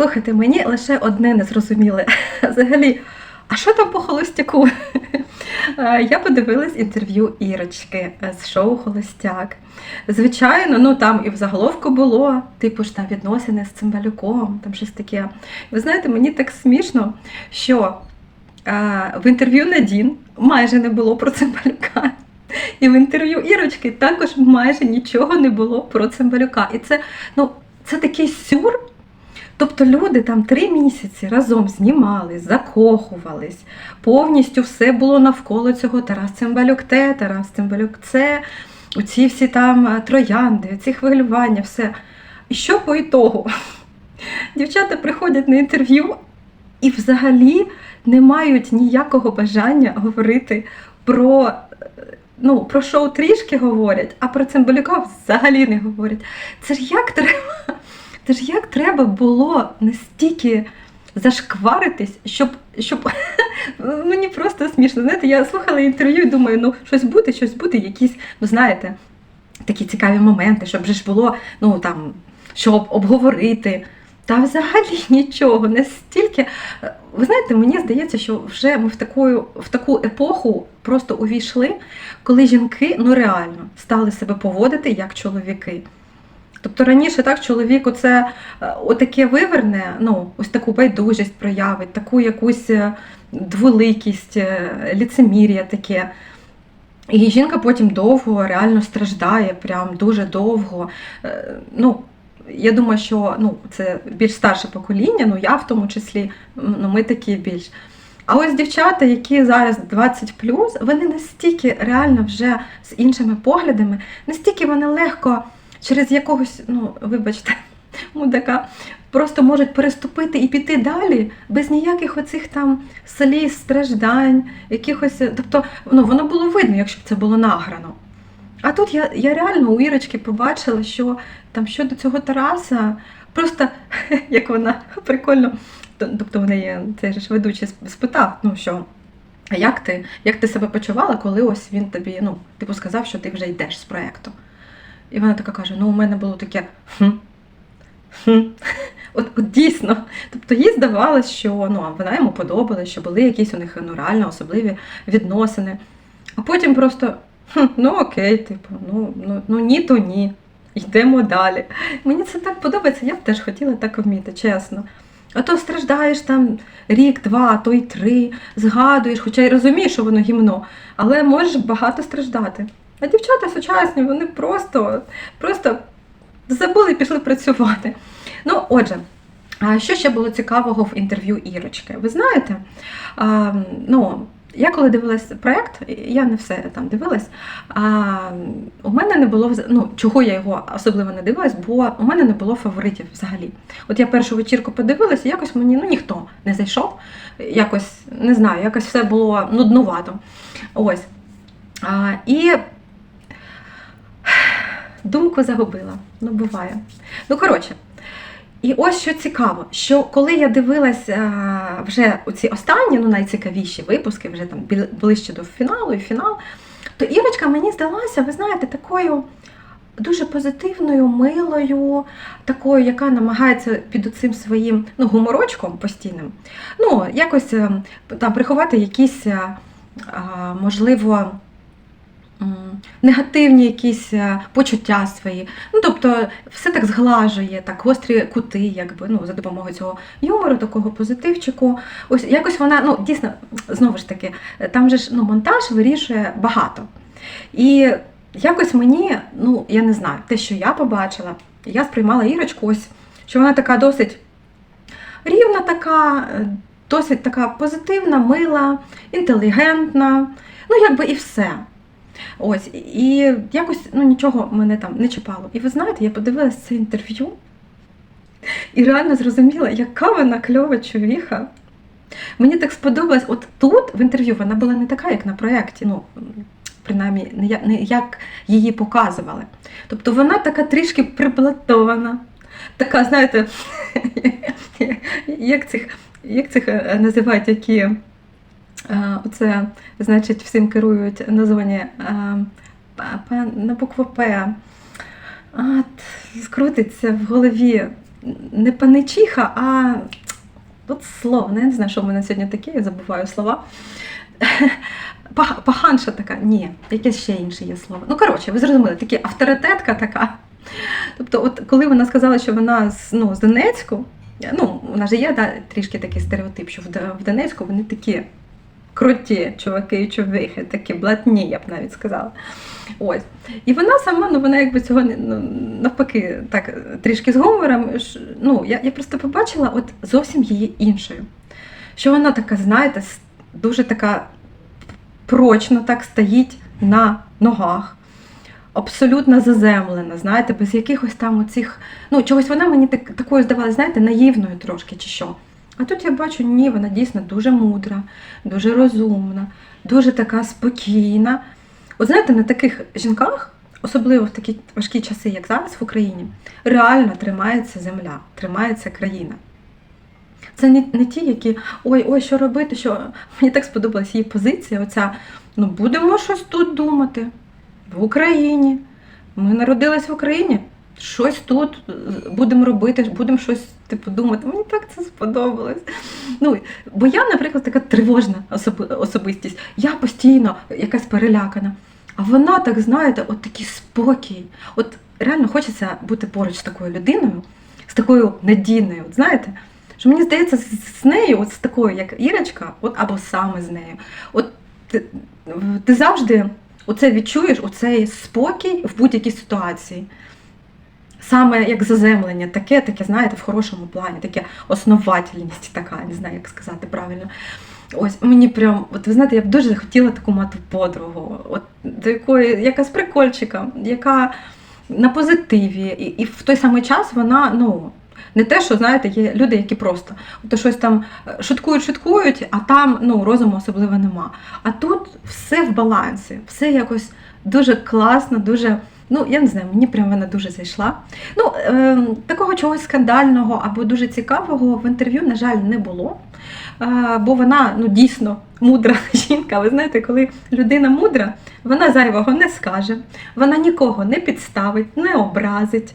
Слухайте, мені лише одне не зрозуміле. Взагалі, а що там по холостяку? Е, Я подивилась інтерв'ю Ірочки е, з шоу Холостяк. Звичайно, ну там і в заголовку було, типу ж там відносини з Цимбалюком, там щось таке. Ви знаєте, мені так смішно, що е, в інтерв'ю Надін майже не було про Цимбалюка. І в інтерв'ю Ірочки також майже нічого не було про Цимбалюка. І це, ну, це такий сюр. Тобто люди там три місяці разом знімались, закохувались, повністю все було навколо цього Тарас Цимбалюк те, Тарас Цимбалюк це, оці всі там е, троянди, ці хвилювання, все. І що по ітогу? Дівчата приходять на інтерв'ю і взагалі не мають ніякого бажання говорити про. е, Ну, про шоу трішки говорять, а про Цимбалюка взагалі не говорять. Це ж як треба? Це ж як треба було настільки зашкваритись, щоб. щоб... Мені просто смішно. Знаєте, я слухала інтерв'ю і думаю, ну щось буде, щось буде, якісь, ну знаєте, такі цікаві моменти, щоб же ж було, ну там, щоб обговорити. Та взагалі нічого, настільки. Ви знаєте, мені здається, що вже ми в таку, в таку епоху просто увійшли, коли жінки ну реально стали себе поводити як чоловіки. Тобто раніше так чоловік оце е, отаке виверне, ну, ось таку байдужість проявить, таку якусь е, дволикість, е, ліцемір'я таке. І жінка потім довго реально страждає, прям дуже довго. Ну, я думаю, що ну, це більш старше покоління, ну я в тому числі, ну ми такі більш. А ось дівчата, які зараз 20 вони настільки реально вже з іншими поглядами, настільки вони легко через якогось, ну, вибачте, мудака, просто можуть переступити і піти далі без ніяких оцих там сліз, страждань, якихось. Тобто, ну, воно було видно, якщо б це було награно. А тут я, я реально у Ірочки побачила, що там щодо цього Тараса, просто як вона прикольно, тобто в неї цей ж ведучий спитав, ну що. А як ти, як ти себе почувала, коли ось він тобі, ну, типу, сказав, що ти вже йдеш з проєкту? І вона така каже: ну, у мене було таке хм. хм. От, от дійсно. Тобто їй здавалось, що ну, вона йому подобалась, що були якісь у них ну, реально особливі відносини. А потім просто хм, ну окей, типу, ну, ну, ну ні, то ні. Йдемо далі. Мені це так подобається, я б теж хотіла так вміти, чесно. А то страждаєш там рік, два, то й три, згадуєш, хоча й розумієш, що воно гімно, але можеш багато страждати. А дівчата сучасні, вони просто, просто забули і пішли працювати. Ну, отже, що ще було цікавого в інтерв'ю Ірочки? Ви знаєте, ну, я коли дивилась проєкт, я не все там дивилась. А, у мене не було ну, чого я його особливо не дивилась, бо у мене не було фаворитів взагалі. От я першу вечірку подивилась, і якось мені ну, ніхто не зайшов. Якось не знаю, якось все було нуднувато. Ось. А, і думку загубила. Ну, буває. Ну, коротше. І ось що цікаво, що коли я дивилась а, вже ці останні, ну найцікавіші випуски, вже там ближче до фіналу і фінал, то Ірочка мені здалася, ви знаєте, такою дуже позитивною, милою, такою, яка намагається під цим своїм ну, гуморочком постійним, ну, якось е, там приховати якісь, е, можливо, негативні якісь е, почуття свої. Ну, тобто, все так зглажує, так гострі кути, якби, ну, за допомогою цього юмору, такого позитивчику. Ось якось вона, ну, дійсно, знову ж таки, е, там же ж ну, монтаж вирішує багато. І якось мені, ну, я не знаю, те, що я побачила, я сприймала Ірочку, ось, що вона така досить рівна, така, е, досить така позитивна, мила, інтелігентна, ну, якби і все. Ось, і якось ну, нічого мене там не чіпало. І ви знаєте, я подивилася це інтерв'ю і реально зрозуміла, яка вона кльова човіха. Мені так сподобалось, от тут в інтерв'ю вона була не така, як на проєкті, ну, принаймні, не як її показували. Тобто вона така трішки приплатована, така, знаєте, як цих, як цих е, називають, які оце, значить, всім керують на зоні е, на букву П. От, скрутиться в голові. не паничиха, а от слово, ну, не знаю, що в мене сьогодні таке, я забуваю слова. Паханша така, ні, якесь ще інше є слово. Ну, коротше, ви зрозуміли, такі авторитетка така. Тобто, от коли вона сказала, що вона з, ну, з Донецьку, ну, нас же є да, трішки такий стереотип, що в Донецьку вони такі круті чуваки і чувихи, такі блатні, я б навіть сказала. Ось. І вона сама, ну вона якби цього ну, навпаки, так трішки з гумором. Ну, я, я просто побачила от зовсім її іншою. Що вона така, знаєте, дуже така прочно так стоїть на ногах. Абсолютно заземлена, знаєте, без якихось там оцих. Ну, чогось вона мені так, такою здавалася, знаєте, наївною трошки чи що. А тут я бачу, ні, вона дійсно дуже мудра, дуже розумна, дуже така спокійна. От знаєте, на таких жінках, особливо в такі важкі часи, як зараз в Україні, реально тримається земля, тримається країна. Це не, не ті, які ой, ой, що робити, що мені так сподобалась її позиція. Оця ну будемо щось тут думати в Україні. Ми народились в Україні. Щось тут е, будемо робити, будемо щось типу думати. Мені так це сподобалось. Ну, бо я, наприклад, така тривожна особи- особистість. Я постійно якась перелякана. А вона, так знаєте, от такий спокій. От реально хочеться бути поруч з такою людиною, з такою надійною. От знаєте, що мені здається, з нею, от з такою, як Ірочка, от або саме з нею. От ти, ти завжди оце відчуєш, оцей спокій в будь-якій ситуації. Саме як заземлення, таке, таке, знаєте, в хорошому плані, таке основательність така, не знаю, як сказати правильно. Ось мені прям, от ви знаєте, я б дуже хотіла таку мати подругу, от до якої, яка з прикольчиком, яка на позитиві, і, і в той самий час вона, ну. Не те, що знаєте, є люди, які просто то щось там е, шуткують, шуткують, а там ну розуму особливо нема. А тут все в балансі, все якось дуже класно, дуже. Ну, я не знаю, мені прям вона дуже зайшла. Ну, е, такого чогось скандального або дуже цікавого в інтерв'ю, на жаль, не було. Е, бо вона ну, дійсно мудра жінка. Ви знаєте, коли людина мудра, вона зайвого не скаже, вона нікого не підставить, не образить.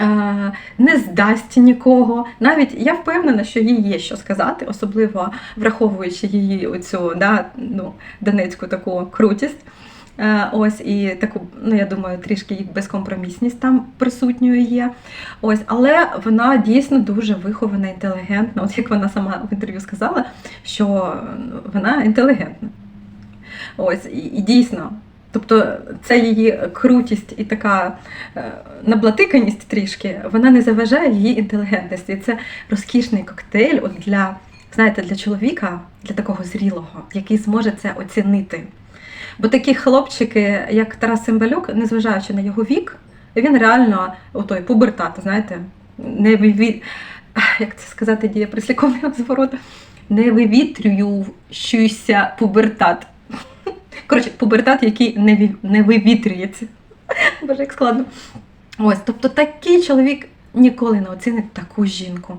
е, Не здасть нікого. Навіть я впевнена, що їй є що сказати, особливо враховуючи її оцю да, ну, донецьку таку крутість. Е, Ось і таку, ну я думаю, трішки їх безкомпромісність там присутньою є. Ось, але вона дійсно дуже вихована, інтелігентна. От як вона сама в інтерв'ю сказала, що вона інтелігентна. Ось, і, і дійсно. Тобто ця її крутість і така е, наблатиканість трішки, вона не заважає її інтелігентності. Це розкішний коктейль от для, знаєте, для чоловіка, для такого зрілого, який зможе це оцінити. Бо такі хлопчики, як Тарас Цимбалюк, незважаючи на його вік, він реально отой пубертат, знаєте, не виві... як це сказати, діє присліковний зворот, не вивітрюючийся пубертат. Коротше, пубертат, який не, ві- не вивітрюється. Боже, як складно. Ось, тобто такий чоловік ніколи не оцінить таку жінку.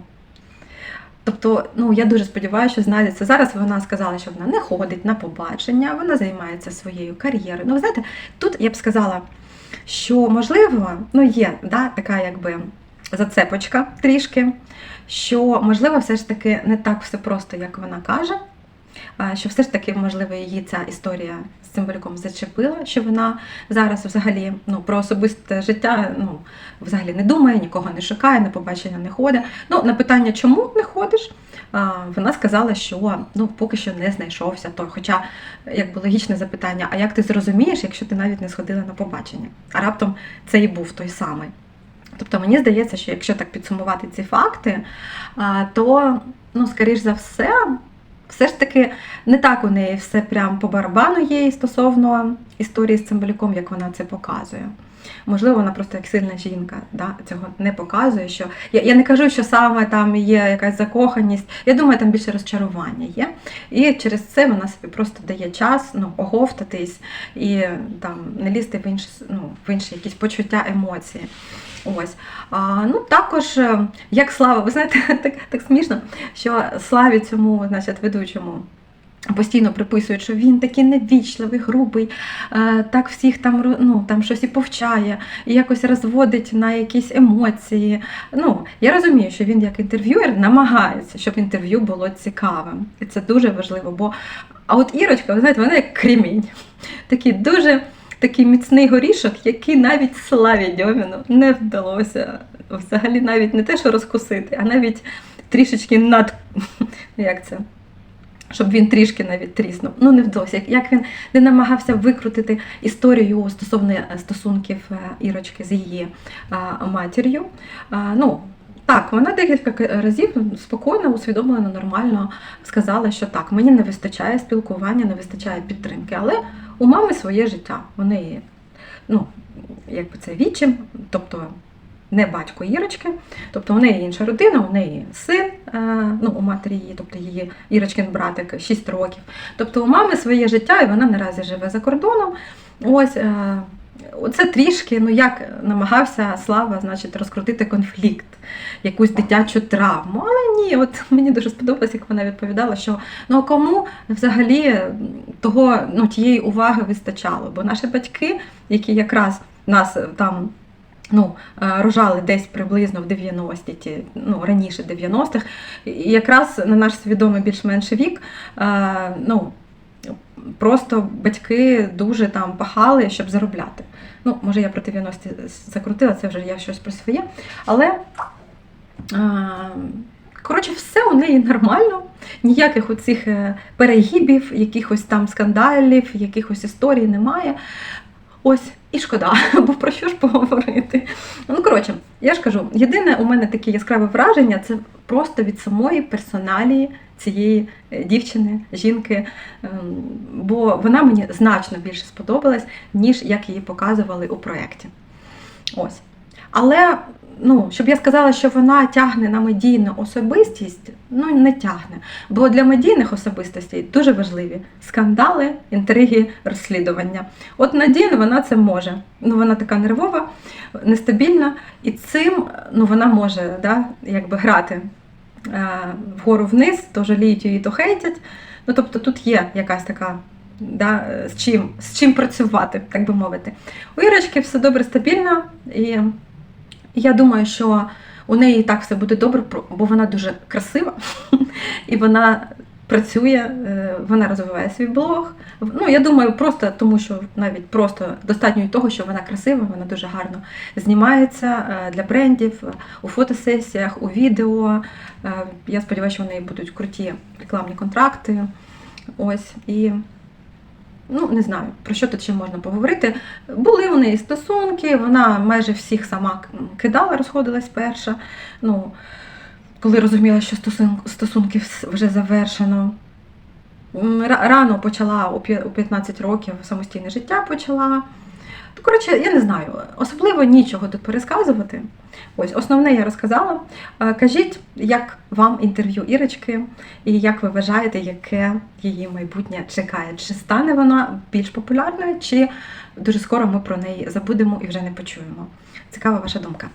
Тобто, ну я дуже сподіваюся, що знайдеться. Зараз вона сказала, що вона не ходить на побачення, вона займається своєю кар'єрою. Ну, ви знаєте, тут я б сказала, що можливо, ну є да, така якби зацепочка трішки, що можливо, все ж таки не так все просто, як вона каже. Що все ж таки, можливо, її ця історія з цимбалюком зачепила, що вона зараз взагалі ну, про особисте життя ну, взагалі не думає, нікого не шукає, на побачення не ходить. Ну, на питання, чому не ходиш, вона сказала, що ну, поки що не знайшовся той. Хоча, якби логічне запитання, а як ти зрозумієш, якщо ти навіть не сходила на побачення? А раптом це і був той самий. Тобто мені здається, що якщо так підсумувати ці факти, то, ну, скоріш за все, все ж таки не так у неї все прям по барабану є стосовно історії з цимбалюком, як вона це показує. Можливо, вона просто як сильна жінка да, цього не показує. Що я, я не кажу, що саме там є якась закоханість. Я думаю, там більше розчарування є. І через це вона собі просто дає час ну, оговтатись і там не лізти в інші, ну, в інші якісь почуття, емоції. Ось. А, ну, також, е, як слава, ви знаєте, так, так смішно, що славі цьому, значить, ведучому Постійно приписують, що він такий невічливий, грубий, е, так всіх там ну, там щось і повчає, і якось розводить на якісь емоції. Ну, я розумію, що він як інтерв'юер намагається, щоб інтерв'ю було цікавим. І це дуже важливо. Бо а от Ірочка, ви знаєте, вона як кремінь. Такий дуже такий міцний горішок, який навіть Славі Дьоміну не вдалося взагалі навіть не те, що розкусити, а навіть трішечки над. Як це? Щоб він трішки навіть тріснув. Ну, не вдалося. Як, він не намагався викрутити історію стосовно е, стосунків е, Ірочки з її матір'ю. Ну, так, вона декілька разів спокійно, усвідомлено, нормально сказала, що так, мені не вистачає спілкування, не вистачає підтримки. Але у мами своє життя. Неї, ну, якби це вічим, тобто не батько Ірочки, тобто у неї інша родина, у неї син, е, ну, у матері її, тобто її Ірочкин братик 6 років. Тобто у мами своє життя, і вона наразі живе за кордоном. Ось е, це трішки, ну як намагався Слава, значить, розкрутити конфлікт, якусь дитячу травму. Але ні, от мені дуже сподобалось, як вона відповідала, що ну кому взагалі того ну, тієї уваги вистачало? Бо наші батьки, які якраз нас е, там. Ну, е, рожали десь приблизно в 90-ті, ну, раніше 90-х, і якраз на наш свідомий більш-менш вік, е, ну, просто батьки дуже там пахали, щоб заробляти. Ну, може, я про 90-ті закрутила, це вже я щось про своє. Але, е, коротше, все у неї нормально. Ніяких оцих перегибів, якихось там скандалів, якихось історій немає. Ось, і шкода, бо про що ж поговорити. Ну, коротше, я ж кажу, єдине у мене таке яскраве враження це просто від самої персоналії цієї е, дівчини, жінки, ем, бо вона мені значно більше сподобалась, ніж як її показували у проєкті. Ось. Але ну, щоб я сказала, що вона тягне на медійну особистість, ну не тягне. Бо для медійних особистостей дуже важливі скандали, інтриги, розслідування. От Надін вона це може. Ну, вона така нервова, нестабільна, і цим ну, вона може да, якби грати е, вгору вниз, то жаліють її, то хейтять. Ну, тобто тут є якась така. Да, з чим з чим працювати, так би мовити. У Ірочки все добре, стабільно, і я думаю, що у неї і так все буде добре, бо вона дуже красива, і вона працює, е, вона розвиває свій блог. Ну, я думаю, просто тому, що навіть просто достатньо і того, що вона красива, вона дуже гарно знімається е, для брендів е, у фотосесіях, у відео. Я сподіваюся, що в неї будуть круті рекламні контракти. Ось і. Ну, не знаю, про що тут ще можна поговорити. Були у неї стосунки, вона майже всіх сама кидала, розходилась перша. Ну, коли розуміла, що стосун- стосунки вже завершено. Рано почала у 15 років самостійне життя почала. Ну, Коротше, я не знаю, особливо нічого тут пересказувати. Ось, основне я розказала. Кажіть, як вам інтерв'ю Ірочки, і як ви вважаєте, яке її майбутнє чекає? Чи стане вона більш популярною, чи дуже скоро ми про неї забудемо і вже не почуємо? Цікава ваша думка.